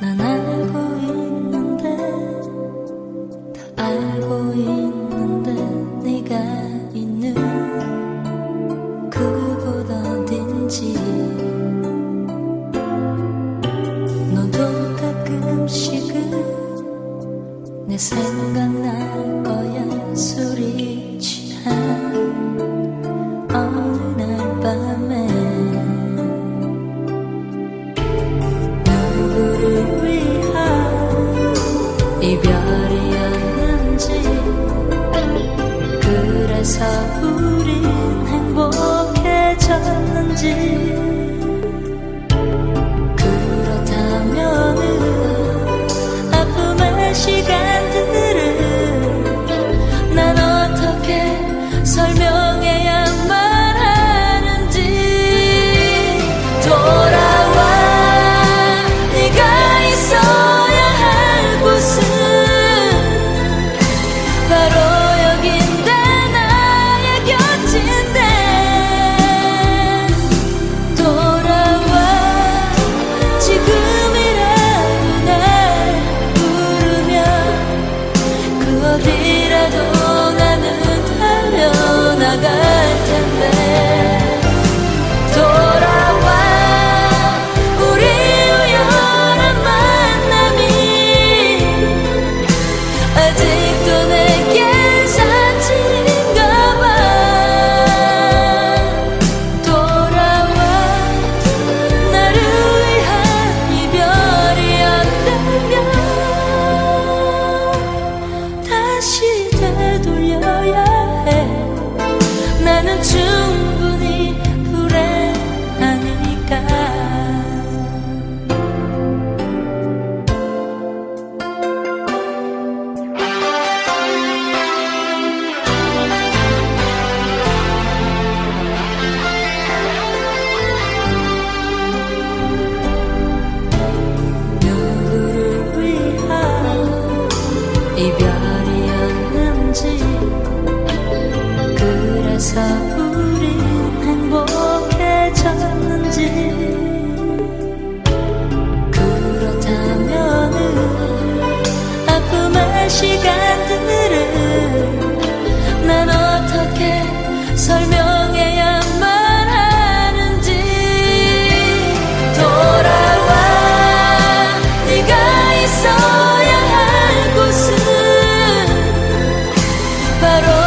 난 알고 있는데 다 알고 있는데 네가 있는 그곳 어딘지. 너도 가끔씩은 내 생각날 거야 술이 취한 一边 и вяз. but